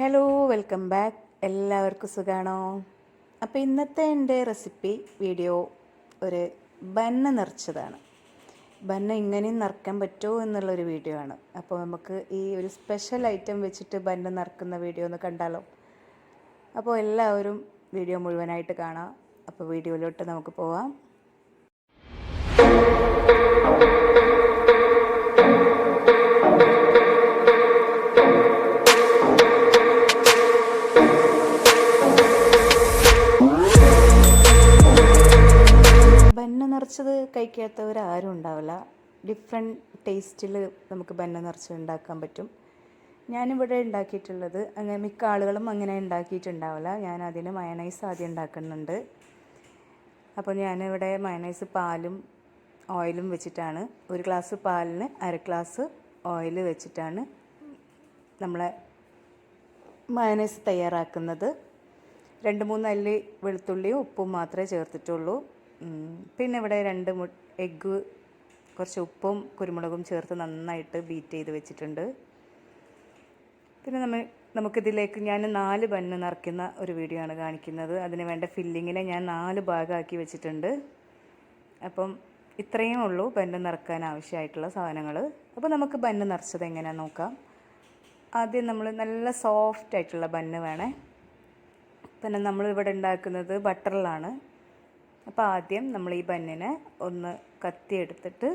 Hello welcome back എല്ലാവർക്കും സുഖാണോ? അപ്പോൾ ഇന്നത്തെ എന്റെ റെസിപ്പി വീഡിയോ ഒരു ബന്ന നിറച്ചതാണ്. ബന്ന ഇങ്ങനെയും നിറക്കാൻ പറ്റുമോ എന്നുള്ളൊരു വീഡിയോ ആണ്. അപ്പോൾ നമുക്ക് ഈ ഒരു സ്പെഷ്യൽ ഐറ്റം വെച്ചിട്ട് ബന്ന നിറക്കുന്ന വീഡിയോ ഒന്ന് കണ്ടാലോ? അപ്പോൾ എല്ലാവരും വീഡിയോ മുഴുവനായിട്ട് കാണാം. അപ്പോൾ വീഡിയോയിലോട്ട് നമുക്ക് പോവാം. നിറച്ചത് കഴിക്കാത്തവരാരും ഉണ്ടാവില്ല. ഡിഫറെന്റ് ടേസ്റ്റിൽ നമുക്ക് ബന്ന നിറച്ചത് ഉണ്ടാക്കാൻ പറ്റും. ഞാനിവിടെ ഉണ്ടാക്കിയിട്ടുള്ളത് അങ്ങനെ മിക്ക ആളുകളും അങ്ങനെ ഉണ്ടാക്കിയിട്ടുണ്ടാവില്ല. ഞാൻ അതിന് മയണൈസ് ആദ്യം ഉണ്ടാക്കുന്നുണ്ട്. അപ്പോൾ ഞാനിവിടെ മയണൈസ് പാലും ഓയിലും വെച്ചിട്ടാണ്. ഒരു ഗ്ലാസ് പാലിന് അര ഗ്ലാസ് ഓയിൽ വെച്ചിട്ടാണ് നമ്മളെ മയണൈസ് തയ്യാറാക്കുന്നത്. രണ്ട് മൂന്ന് അല്ലി വെളുത്തുള്ളിയും ഉപ്പും മാത്രമേ ചേർത്തിട്ടുള്ളൂ. പിന്നെ ഇവിടെ രണ്ട് മു എഗ്ഗ് കുറച്ച് ഉപ്പും കുരുമുളകും ചേർത്ത് നന്നായിട്ട് ബീറ്റ് ചെയ്ത് വെച്ചിട്ടുണ്ട്. പിന്നെ നമ്മൾ നമുക്കിതിലേക്ക് ഞാൻ നാല് ബണ്ണ് നിറയ്ക്കുന്ന ഒരു വീഡിയോ ആണ് കാണിക്കുന്നത്. അതിന് വേണ്ട ഫില്ലിങ്ങിനെ ഞാൻ നാല് ഭാഗമാക്കി വെച്ചിട്ടുണ്ട്. അപ്പം ഇത്രയേ ഉള്ളൂ ബന്ന് നിറക്കാൻ ആവശ്യമായിട്ടുള്ള സാധനങ്ങൾ അപ്പോൾ നമുക്ക് ബന്ന് നിറച്ചത് എങ്ങനെയാണെന്ന് നോക്കാം. ആദ്യം നമ്മൾ നല്ല സോഫ്റ്റ് ആയിട്ടുള്ള ബന്ന് വേണേ. പിന്നെ നമ്മളിവിടെ ഉണ്ടാക്കുന്നത് ബട്ടറിലാണ് അപ്പോൾ ആദ്യം നമ്മൾ ഈ ബന്നിനെ ഒന്ന് കത്തി എടുത്തിട്ട്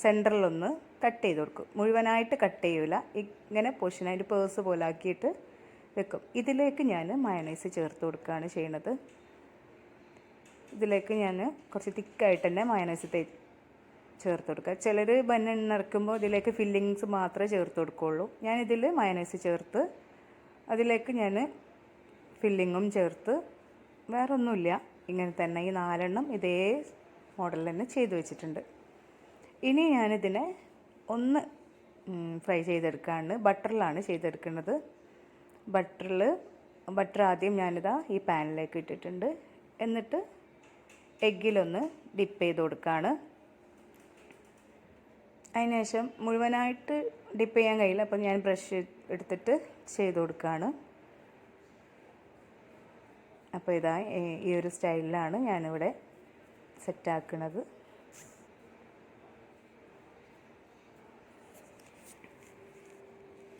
സെന്ററിലൊന്ന് കട്ട് ചെയ്ത് കൊടുക്കും. മുഴുവനായിട്ട് കട്ട് ചെയ്യൂല. ഇങ്ങനെ പൊഷനായിട്ട് പേഴ്സ് പോലെ ആക്കിയിട്ട് വെക്കും. ഇതിലേക്ക് ഞാൻ മയണൈസ് ചേർത്ത് കൊടുക്കുകയാണ് ചെയ്യണത്. ഇതിലേക്ക് ഞാൻ കുറച്ച് തിക്കായിട്ട് തന്നെ മയണൈസ് തേ ചേർത്ത് കൊടുക്കുക. ചിലർ ബന്നിറക്കുമ്പോൾ ഇതിലേക്ക് ഫില്ലിങ്സ് മാത്രമേ ചേർത്ത് കൊടുക്കുകയുള്ളൂ. ഞാനിതിൽ മയണൈസ് ചേർത്ത് അതിലേക്ക് ഞാൻ ഫില്ലിങ്ങും ചേർത്ത് വേറെ ഒന്നുമില്ല ഇങ്ങനെ തന്നെ ഈ നാലെണ്ണം ഇതേ മോഡൽ തന്നെ ചെയ്തു വെച്ചിട്ടുണ്ട്. ഇനി ഞാനിതിനെ ഒന്ന് ഫ്രൈ ചെയ്തെടുക്കാണ് ബട്ടറിലാണ് ചെയ്തെടുക്കുന്നത്. ബട്ടറിൽ ബട്ടർ ആദ്യം ഞാനിതാ ഈ പാനിലേക്ക് ഇട്ടിട്ടുണ്ട്. എന്നിട്ട് എഗ്ഗിലൊന്ന് ഡിപ്പ് ചെയ്ത് കൊടുക്കുകയാണ് അതിനുശേഷം മുഴുവനായിട്ട് ഡിപ്പ് ചെയ്യാൻ കഴിയില്ല. അപ്പോൾ ഞാൻ ബ്രഷ് എടുത്തിട്ട് ചെയ്ത് കൊടുക്കുകയാണ് അപ്പോൾ ഇതാ ഈ ഒരു സ്റ്റൈലിലാണ് ഞാനിവിടെ സെറ്റാക്കുന്നത്.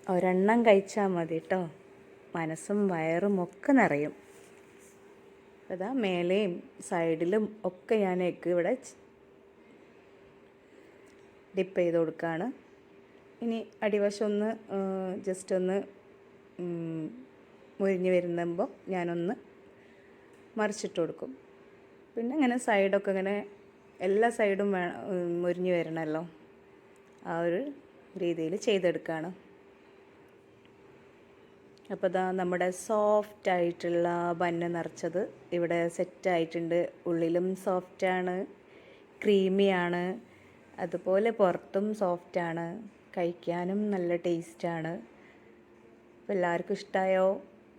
ഒരെണ്ണം കഴിച്ചാൽ മതി കേട്ടോ മനസ്സും വയറും ഒക്കെ നിറയും. അതാ മേലെയും സൈഡിലും ഒക്കെ ഞാൻ എഗ്ഗ് ഇവിടെ ഡിപ്പ് ചെയ്ത് കൊടുക്കുകയാണ് ഇനി അടിവശം ഒന്ന് ജസ്റ്റ് ഒന്ന് മുരിഞ്ഞ് വരുമ്പോൾ ഞാനൊന്ന് മറിച്ചിട്ട് കൊടുക്കും. പിന്നെ ഇങ്ങനെ സൈഡൊക്കെ ഇങ്ങനെ എല്ലാ സൈഡും വേ മുരിഞ്ഞ് വരണമല്ലോ ആ ഒരു രീതിയിൽ ചെയ്തെടുക്കുകയാണ് അപ്പോൾ ഇതാ നമ്മുടെ സോഫ്റ്റ് ആയിട്ടുള്ള ബന്ന നിറച്ചത് ഇവിടെ സെറ്റായിട്ടുണ്ട് ഉള്ളിലും സോഫ്റ്റാണ് ക്രീമിയാണ് അതുപോലെ പുറത്തും സോഫ്റ്റാണ് കഴിക്കാനും നല്ല ടേസ്റ്റാണ് അപ്പോൾ എല്ലാവർക്കും ഇഷ്ടമായോ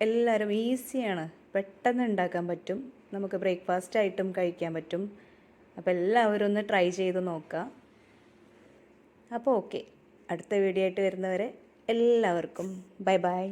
എല്ലാവരും ഈസിയാണ് പെട്ടെന്ന് ഉണ്ടാക്കാൻ പറ്റും. നമുക്ക് ബ്രേക്ക്ഫാസ്റ്റ് ആയിട്ടും കഴിക്കാൻ പറ്റും. അപ്പോൾ എല്ലാവരും ഒന്ന് ട്രൈ ചെയ്ത് നോക്കുക അപ്പോൾ ഓക്കെ. അടുത്ത വീഡിയോ ആയിട്ട് വരുന്നവരെ എല്ലാവർക്കും ബൈ ബൈ.